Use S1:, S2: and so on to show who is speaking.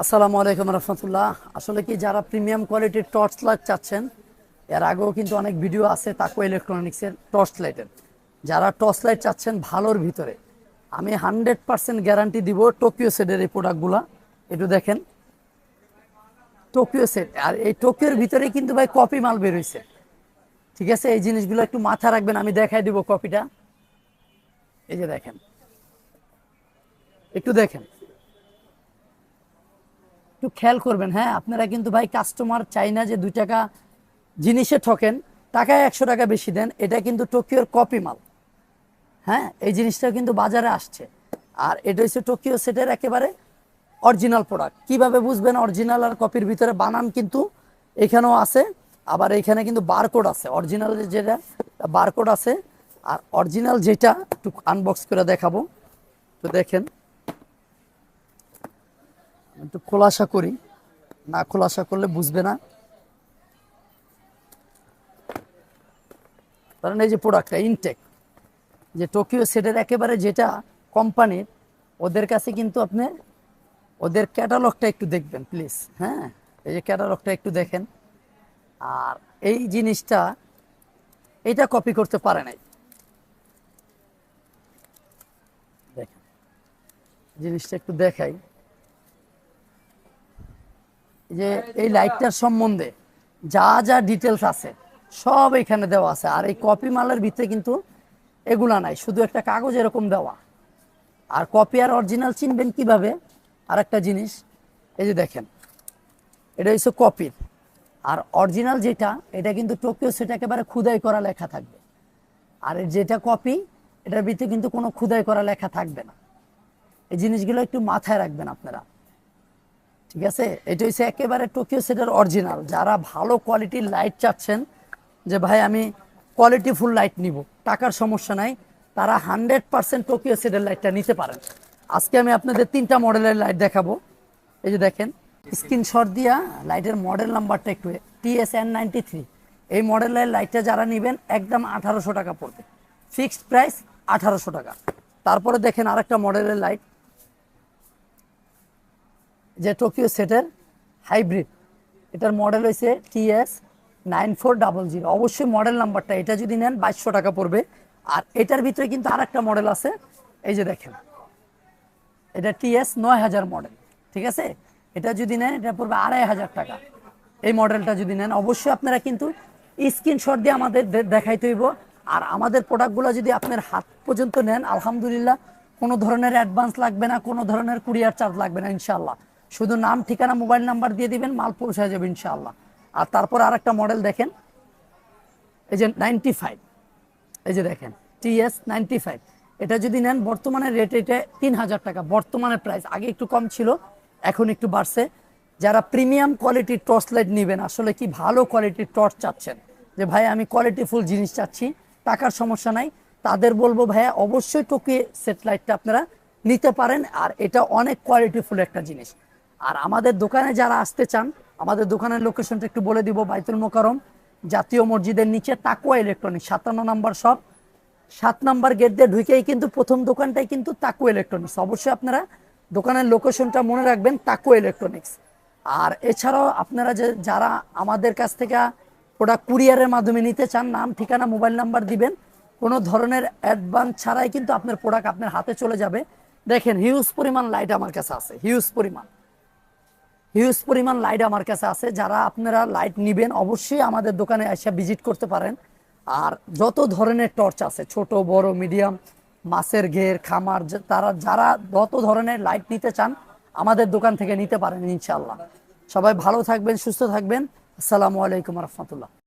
S1: আসসালামু আলাইকুম রহমতুল্লাহ। আসলে কি যারা প্রিমিয়াম কোয়ালিটির টর্চ লাইট চাচ্ছেন, এর আগেও কিন্তু অনেক ভিডিও আছে তাকো ইলেকট্রনিক্সের টর্চ লাইটের। যারা টর্চ লাইট চাচ্ছেন ভালোর ভিতরে, আমি হান্ড্রেড পার্সেন্ট গ্যারান্টি দিব টোকিও সেটের এই প্রোডাক্টগুলা। একটু দেখেন। টোকিও সেট, আর এই টোকিওর ভিতরে কিন্তু ভাই কপি মাল বেরোইছে ঠিক আছে, এই জিনিসগুলো একটু মাথা রাখবেন, আমি দেখাই দিব কপিটা। এই যে দেখেন। একটু দেখেন। একটু খেয়াল করবেন হ্যাঁ? আপনারা কিন্তু ভাই কাস্টমার চাই না যে দুই টাকা জিনিসে ঠকেন, টাকায় একশো টাকা বেশি দেন, এটা কিন্তু টোকিওর কপি মাল। হ্যাঁ? এই জিনিসটা কিন্তু বাজারে আসছে। আর এটা হচ্ছে টোকিও সেটের একেবারে অরিজিনাল প্রোডাক্ট কীভাবে বুঝবেন অরিজিনাল আর কপির ভিতরে বানান কিন্তু এখানেও আছে, আবার এখানে কিন্তু বারকোড আছে। অরিজিনাল যেটা বারকোড আছে, আর অরিজিনাল যেটা, একটু আনবক্স করে দেখাবো। তো দেখেন। একটু খোলাসা করি। না খোলাসা করলে বুঝবে না। কারণ এই যে প্রোডাক্টটা ইনটেক যে টোকিও সেটের একেবারে যেটা কোম্পানির ওদের কাছে কিন্তু আপনি ওদের ক্যাটালগটা একটু দেখবেন প্লিজ হ্যাঁ? এই যে ক্যাটালগটা একটু দেখেন। আর এই জিনিসটা, এটা কপি করতে পারে নাই। দেখেন, জিনিসটা একটু দেখাই। যে এই লাইটটার সম্বন্ধে যা যা ডিটেলস আছে সব এখানে দেওয়া আছে। আর এই কপি মালের ভিতরে কিন্তু এগুলা নাই শুধু একটা কাগজ এরকম দেওয়া। আর কপি আর অরিজিনাল চিনবেন কীভাবে? আর একটা জিনিস এই যে দেখেন এটা হচ্ছে কপির আর অরিজিনাল যেটা এটা কিন্তু টোকিও সেটা একেবারে খুদাই করা লেখা থাকবে। আর যেটা কপি এটার ভিতরে কিন্তু কোনো খুদাই করা লেখা থাকবে না। এই জিনিসগুলো একটু মাথায় রাখবেন আপনারা। ঠিক আছে? এটা হচ্ছে একেবারে টোকিও সেটার অরিজিনাল যারা ভালো কোয়ালিটির লাইট চাচ্ছেন, যে ভাই আমি কোয়ালিটি ফুল লাইট নিব, টাকার সমস্যা নাই, তারা হান্ড্রেড পার্সেন্ট টোকিও সেটের লাইটটা নিতে পারেন। আজকে আমি আপনাদের তিনটা মডেলের লাইট দেখাবো। এই যে দেখেন স্ক্রিনশট দিয়া লাইটের মডেল নাম্বারটা একটু টিএস এন নাইনটি থ্রি এই মডেলের লাইটটা যারা নেবেন, একদম আঠারোশো টাকা পড়বে। ফিক্সড প্রাইস আঠারোশো টাকা। তারপরে দেখেন আরেকটা মডেলের লাইট যে টোকিও সেটের হাইব্রিড এটার মডেল হয়েছে TS nine four double zero অবশ্যই মডেল নাম্বারটা এটা যদি নেন বাইশশো টাকা পড়বে। আর এটার ভিতরে কিন্তু আর একটা মডেল আছে, এই যে দেখেন। এটা টিএস নয় হাজার মডেল ঠিক আছে? এটা যদি নেন, এটা পড়বে আড়াই হাজার টাকা। এই মডেলটা যদি নেন, অবশ্যই আপনারা কিন্তু স্ক্রিনশট দিয়ে আমাদের দেখাইতে হইব। আর আমাদের প্রোডাক্টগুলো যদি আপনার হাত পর্যন্ত নেন, আলহামদুলিল্লাহ, কোনো ধরনের অ্যাডভান্স লাগবে না, কোনো ধরনের কুরিয়ার চার্জ লাগবে না ইনশাল্লাহ শুধু নাম, ঠিকানা, মোবাইল নাম্বার দিয়ে দিবেন, মাল পৌঁছে যাবে ইনশাআল্লাহ। আর তারপর আর একটা মডেল দেখেন। এই যে নাইনটি ফাইভ এই যে দেখেন টিএস নাইনটি ফাইভ এটা যদি নেন, বর্তমানে রেট এটা তিন হাজার টাকা। বর্তমানে প্রাইস আগে একটু কম ছিল, এখন একটু বাড়ছে। যারা প্রিমিয়াম কোয়ালিটির টর্চ লাইট নেবেন, আসলে কি ভালো কোয়ালিটির টর্চ চাচ্ছেন? যে ভাই, আমি কোয়ালিটি ফুল জিনিস চাচ্ছি, টাকার সমস্যা নাই। তাদের বলব, ভাইয়া, অবশ্যই টোকি সেট লাইটটা আপনারা নিতে পারেন। আর এটা অনেক কোয়ালিটিফুল একটা জিনিস। আর আমাদের দোকানে যারা আসতে চান, আমাদের দোকানের লোকেশনটা একটু বলে দিব, বাইতুল মোকারম জাতীয় মসজিদের নিচে তাকুয়া ইলেকট্রনিক্স সাতান্ন নম্বর শপ সাত নাম্বার গেট দিয়ে ঢুকেই কিন্তু প্রথম দোকানটাই কিন্তু তাকু ইলেকট্রনিক্স অবশ্যই আপনারা দোকানের লোকেশনটা মনে রাখবেন তাকু ইলেকট্রনিক্স আর এছাড়াও আপনারা যে যারা আমাদের কাছ থেকে প্রোডাক্ট কুরিয়ারের মাধ্যমে নিতে চান, নাম, ঠিকানা মোবাইল নাম্বার দিবেন, কোনো ধরনের অ্যাডভান্স ছাড়াই কিন্তু আপনার প্রোডাক্ট আপনার হাতে চলে যাবে। দেখেন হিউজ পরিমাণ লাইট আমার কাছে আছে হিউজ পরিমাণ। হিউজ পরিমাণ লাইট আমার কাছে আছে। যারা আপনারা লাইট নিবেন, অবশ্যই আমাদের দোকানে এসে ভিজিট করতে পারেন। আর যত ধরনের টর্চ আছে, ছোট, বড় মিডিয়াম মাছের ঘের, খামার তারা, যারা যত ধরনের লাইট নিতে চান, আমাদের দোকান থেকে নিতে পারেন ইনশাল্লাহ সবাই ভালো থাকবেন, সুস্থ থাকবেন। আসসালামু আলাইকুম রহমতুল্লাহ।